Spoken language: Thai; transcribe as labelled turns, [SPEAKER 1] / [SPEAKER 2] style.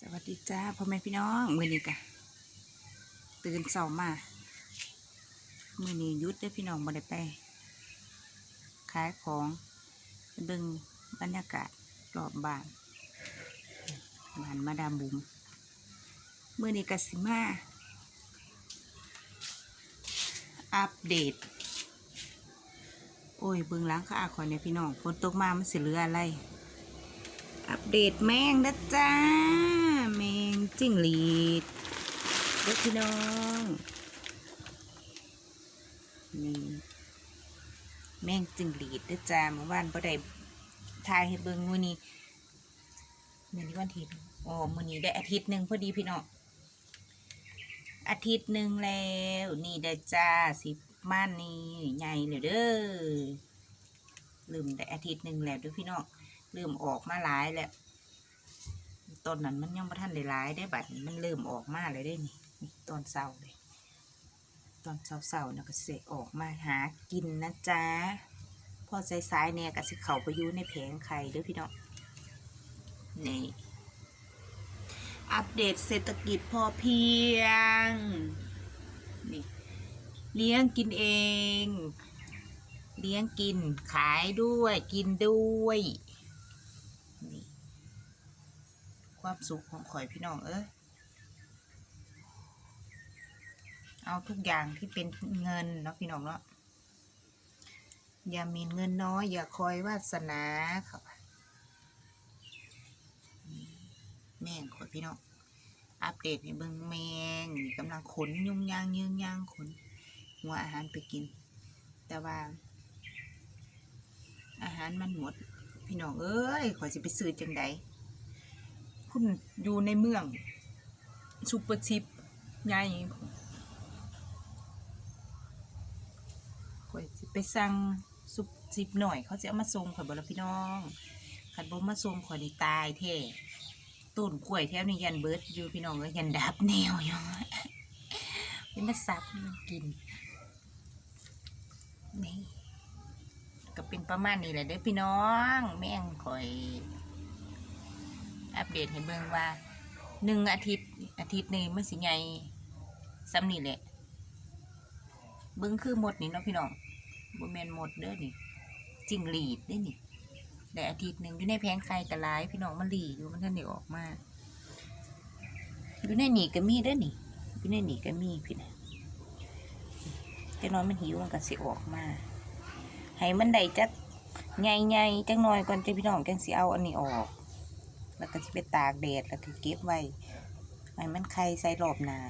[SPEAKER 1] สวัสดีจ้าพ่อแม่พี่น้องมือนี้กะตื่นเช้ามามือนี้ยุดได้พี่น้องบ่ได้ไปขายของไปเบิ่งบรรยากาศรอบบ้านบ้านมาดามบุ๋มมือนี้กะสิมาอัปเดต โอ้ยเบิ่งล้างข้าคอยเนี่ยพี่น้องฝนตกมามันสิเหลืออะไรอัปเดตแมงนะจ้า จิ้งหรีดเด็กพี่น้องนี่แมงจิ้งหรีดนะจ้าเมื่อวานบ่ได้ทายให้เบิ่งมื้อนี้มื้อนี้วันอาทิตย์อ๋มื้อนี้ได้อาทิตย์หนึ่งพอดีพี่น้องอาทิตย์หนึ่งแล้ว นี่ได้อจ้าสิม่านนี่ใหญ่เลยเด้อลืมได้อาทิตย์หนึ่งแล้วเด้วยพี่น้องเริ่มออกมาหลายแล้ว ต้นนั้นมันยังไม่ทันได้หลายได้บัดนี้มันเริ่มออกมาเลยได้นี่นี่ตอนเศร้าเลย ตอนเศร้าๆนะก็เสออกมาหากินนะจ๊ะพอสายๆเนี่ยก็สิเขาไปยู่ในแผงไข่เด้อพี่น้องนี่อัปเดตเศรษฐกิจพอเพียงนี่เลี้ยงกินเอง เลี้ยงกินขายด้วยกินด้วยนี่ ความสุขของข่อยพี่น้องเอ้ยเอาทุกอย่างที่เป็นเงินเนาะพี่น้องเนาะอย่ามีเงินน้อย อย่าคอยวาสนาค่ะแม่งข่อยพี่น้องอัปเดตในเบิงแมงกำลังขนยุ่งยางยืงยางขนหัวอาหารไปกิน แต่ว่า อาหารมันหมด พี่น้องเอ้ยขอยสิไปซื้อจังใด คุณอยู่ในเมืองซูเปอร์ชิปใหญ่ขอยสิไปสั่งซุปชิปหน่อย เขาจะเอามาส่งข่อยบ่ละพี่น้องขันบ่มาส่งข่อยนี่ตายแท้ต้นกล้วยแถวนี้ยันเบิดอยู่พี่น้องเอ้ยยันดับแนวอยู่เป็นมาซับมันกินนี่ก็เป็นประมาณนี้แหละเด้อพี่น้อง แม่งคอย อัปเดตให้เบิ่งว่าหนึ่งอาทิตย์อาทิตย์นี้มันสิไงซ้ำนี่แหละเบิ่งคือหมดนี่เนาะพี่น้องบ่แมนหมดเด้อนี่จิงหรีดเด้อนี่แต่อาทิตย์หนึ่งอยู่ในแผงไข่กระลายพี่น้องมันหลีอยู่มันท่านได้ออกมาอยู่ในหนีก็มีเด้อนี่อยู่ในหนีก็มีพี่นะแต่น้อยมันหิวมันก็สิออกมาให้มันได้จักใหญ่ๆจังหน่อยก่อนจะพี่น้องจังสิเอาอันนี้ออก แล้วก็สิไปตากแดดแล้วก็เก็บไว้ให้มันไข่ใส่รอบหนา